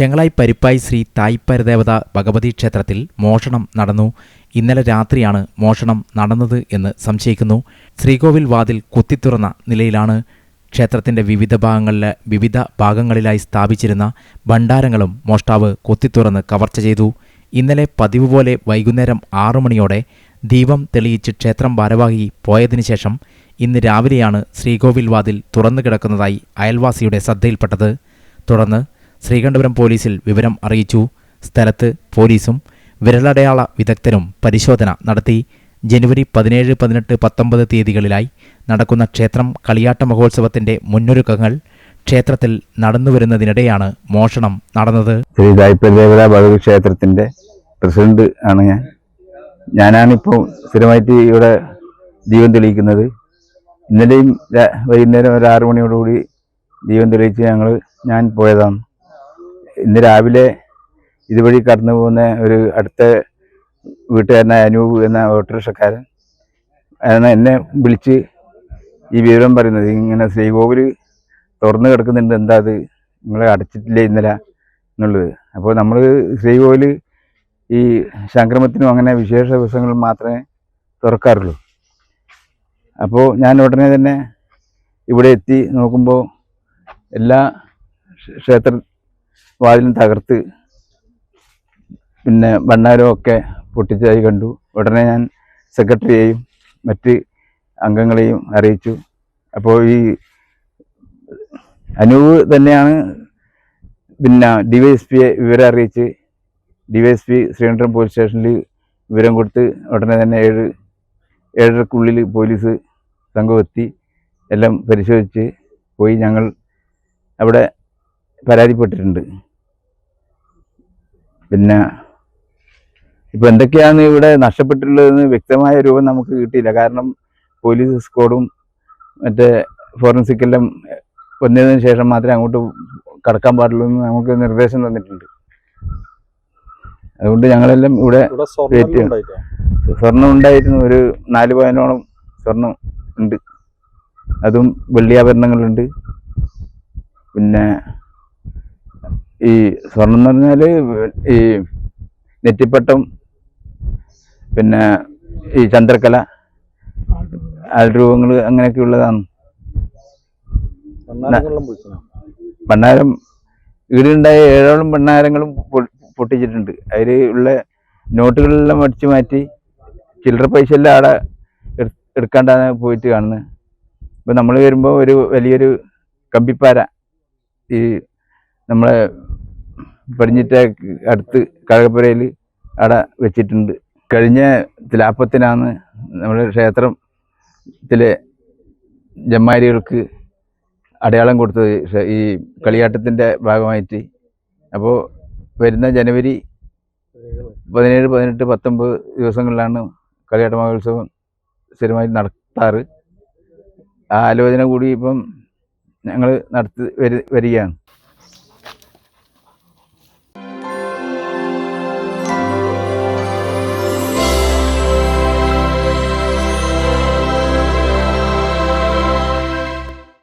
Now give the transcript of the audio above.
ചെങ്ങളായി പരിപ്പായി ശ്രീ തായ്പരദേവത ഭഗവതി ക്ഷേത്രത്തിൽ മോഷണം നടന്നു. ഇന്നലെ രാത്രിയാണ് മോഷണം നടന്നത് എന്ന് സംശയിക്കുന്നു. ശ്രീകോവിൽ വാതിൽ കുത്തിത്തുറന്ന നിലയിലാണ് ക്ഷേത്രത്തിന്റെ വിവിധ ഭാഗങ്ങളിലെ വിവിധ ഭാഗങ്ങളിലായി സ്ഥാപിച്ചിരുന്ന ഭണ്ഡാരങ്ങളും മോഷ്ടാവ് കൊത്തിത്തുറന്ന് കവർച്ച ചെയ്തു. ഇന്നലെ പതിവ് പോലെ വൈകുന്നേരം ആറു മണിയോടെ ദീപം തെളിയിച്ച് ക്ഷേത്രം ഭാരവാഹി പോയതിനു ശേഷം ഇന്ന് രാവിലെയാണ് ശ്രീകോവിൽ വാതിൽ തുറന്നു കിടക്കുന്നതായി അയൽവാസിയുടെ ശ്രദ്ധയിൽപ്പെട്ടത്. തുടർന്ന് ശ്രീകണ്ഠപുരം പോലീസിൽ വിവരം അറിയിച്ചു. സ്ഥലത്ത് പോലീസും വിരലടയാള വിദഗ്ധരും പരിശോധന നടത്തി. ജനുവരി പതിനേഴ് പതിനെട്ട് പത്തൊമ്പത് തീയതികളിലായി നടക്കുന്ന ക്ഷേത്രം കളിയാട്ട മഹോത്സവത്തിന്റെ മുന്നൊരുക്കങ്ങൾ ക്ഷേത്രത്തിൽ നടന്നുവരുന്നതിനിടെയാണ് മോഷണം നടന്നത്. ശ്രീ ദേവത ഭഗവതി ക്ഷേത്രത്തിന്റെ പ്രസിഡന്റ് ആണ് ഞാൻ. ഞാനാണിപ്പോൾ സ്ഥിരമായിട്ട് ഇവിടെ ദീപം തെളിയിക്കുന്നത്. ഇന്നലെയും വൈകുന്നേരം ഒരു ആറു മണിയോടുകൂടി ദീപം തെളിയിച്ച് ഞങ്ങൾ ഞാൻ പോയതാണ്. ഇന്ന് രാവിലെ ഇതുവഴി കടന്നു പോകുന്ന ഒരു അടുത്ത വീട്ടുകാരനായ അനൂപ് എന്ന ഓട്ടോറിക്ഷക്കാരൻ. ആണ് എന്നെ വിളിച്ച് ഈ വിവരം പറയുന്നത് ഇങ്ങനെ ശ്രീകോവിൽ തുറന്നു കിടക്കുന്നുണ്ട് എന്താ അത്? നിങ്ങൾ അടച്ചിട്ടില്ലേ ഇന്നലെ എന്നുള്ളത്. അപ്പോൾ നമ്മൾ ശ്രീകോവിൽ ഈ സംക്രമത്തിനും അങ്ങനെ വിശേഷ ദിവസങ്ങളിൽ മാത്രമേ തുറക്കാറുള്ളൂ. അപ്പോൾ ഞാൻ ഉടനെ തന്നെ ഇവിടെ എത്തി നോക്കുമ്പോൾ എല്ലാ ക്ഷേത്ര വാതിലും തകർത്ത് പിന്നെ ഭണ്ഡാരവും ഒക്കെ പൊട്ടിച്ചതായി കണ്ടു. ഉടനെ ഞാൻ സെക്രട്ടറിയെയും മറ്റ് അംഗങ്ങളെയും അറിയിച്ചു. അപ്പോൾ ഈ അനൂപ് തന്നെയാണ് പിന്നെ ഡി വൈ എസ് പിയെ വിവരം അറിയിച്ച് D Y S P Sreekandapuram police സ്റ്റേഷനിൽ വിവരം കൊടുത്ത് ഉടനെ തന്നെ ഏഴ് ഏഴരക്കുള്ളിൽ പോലീസ് സംഘം എത്തി എല്ലാം പരിശോധിച്ച് പോയി ഞങ്ങൾ അവിടെ പരാതിപ്പെട്ടിട്ടുണ്ട്. പിന്നെ ഇപ്പം എന്തൊക്കെയാണ് ഇവിടെ നഷ്ടപ്പെട്ടിട്ടുള്ളതെന്ന് വ്യക്തമായ രൂപം നമുക്ക് കിട്ടിയില്ല. കാരണം പോലീസ് സ്ക്വാഡും മറ്റേ ഫോറൻസിക്കെല്ലാം വന്നതിന് ശേഷം മാത്രമേ അങ്ങോട്ട് കടക്കാൻ പാടുള്ളൂ എന്ന് നമുക്ക് നിർദ്ദേശം തന്നിട്ടുണ്ട്. അതുകൊണ്ട് ഞങ്ങളെല്ലാം ഇവിടെ സ്വർണം ഉണ്ടായിരുന്നു. ഒരു നാല് പതിനോളം സ്വർണം ഉണ്ട്. അതും വെള്ളിയാഭരണങ്ങളുണ്ട് പിന്നെ ഈ സ്വർണം എന്ന് പറഞ്ഞാൽ ഈ നെറ്റിപ്പട്ടം പിന്നെ ഈ ചന്ദ്രക്കല ആൾരൂപങ്ങൾ അങ്ങനെയൊക്കെ ഉള്ളതാണ്. ഭണ്ണാരം ഈടുണ്ടായ ഏഴോളം ഭണ്ണാരങ്ങളും പൊട്ടിച്ചിട്ടുണ്ട്. അതിൽ ഉള്ള നോട്ടുകളെല്ലാം അടിച്ചു മാറ്റി ചില്ലറ പൈസ എല്ലാം അവിടെ എടുക്കാണ്ടാണ് പോയിട്ട് കാണുന്നത് ഇപ്പം നമ്മൾ വരുമ്പോൾ ഒരു വലിയൊരു കമ്പിപ്പാര ഈ നമ്മളെ പടിഞ്ഞിറ്റ അടുത്ത് കഴകപ്പുരയിൽ അവിടെ വെച്ചിട്ടുണ്ട്. കഴിഞ്ഞ തിലാപ്പത്തിനാണ് നമ്മുടെ ക്ഷേത്രത്തിലെ ജമ്മാരികൾക്ക് അടയാളം കൊടുത്തത്. ഈ കളിയാട്ടത്തിന്റെ ഭാഗമായിട്ട്. അപ്പോൾ വരുന്ന ജനുവരി പതിനേഴ് പതിനെട്ട് പത്തൊമ്പത് ദിവസങ്ങളിലാണ് കളിയാട്ട മഹോത്സവം സ്ഥിരമായി നടത്താറ്. ആ ആലോചന കൂടി ഇപ്പം ഞങ്ങൾ നടത്തി വരി വരികയാണ്.